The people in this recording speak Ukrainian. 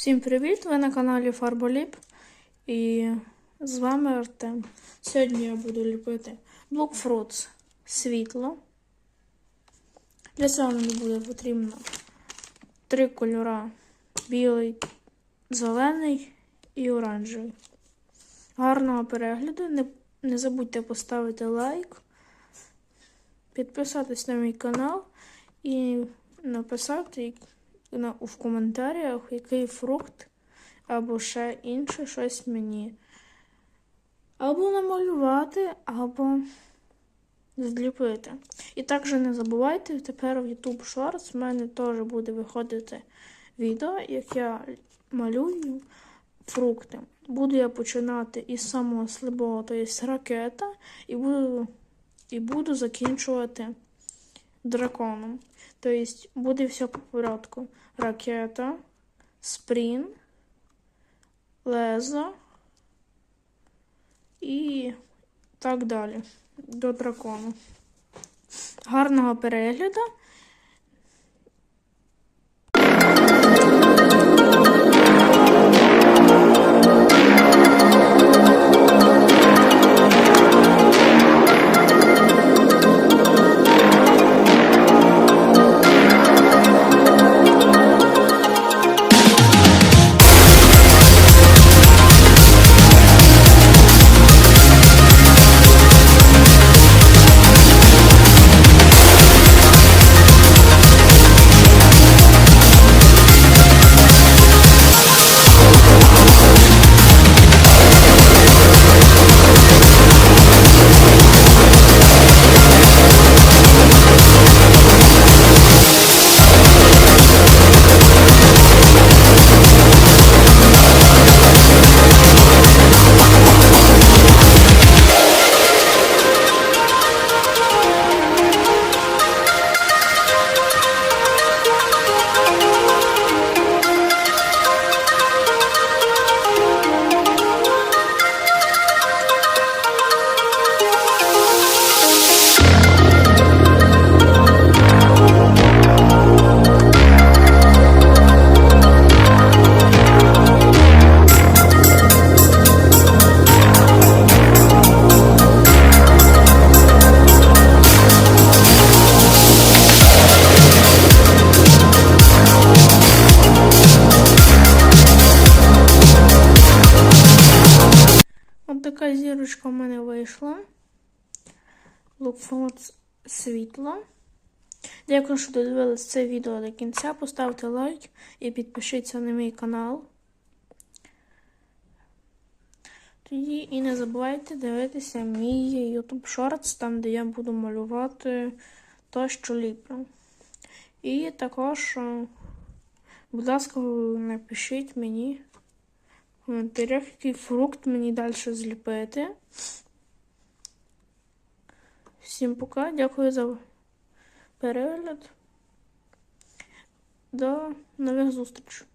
Всім привіт! Ви на каналі Фарболіп і з вами Артем. Сьогодні я буду ліпити Blockfruits світло. Для цього мені буде потрібно три кольора: білий, зелений і оранжевий. Гарного перегляду! Не, не забудьте поставити лайк, підписатись на мій канал і написати на, в коментарях, який фрукт або ще інше щось мені. Або намалювати, або зліпити. І також не забувайте, тепер в YouTube Shorts в мене теж буде виходити відео, як я малюю фрукти. Буду я починати із самого слабого, тобто ракета, і буду, і буду закінчувати драконом. Тобто буде все по порядку. Ракета, спрін, лезо і так далі. До дракону. Гарного перегляду. Така зірочка в мене вийшла. Лукфонт світло. Дякую, що додивились це відео до кінця. Поставте лайк і підпишіться на мій канал. Тоді і не забувайте дивитися мій YouTube Shorts, там, де я буду малювати то, що ліплю. І також, е, будь ласка, напишіть мені коментарях, який фрукт мені далі зліпити. Всім пока, дякую за перегляд. До нових зустрічей.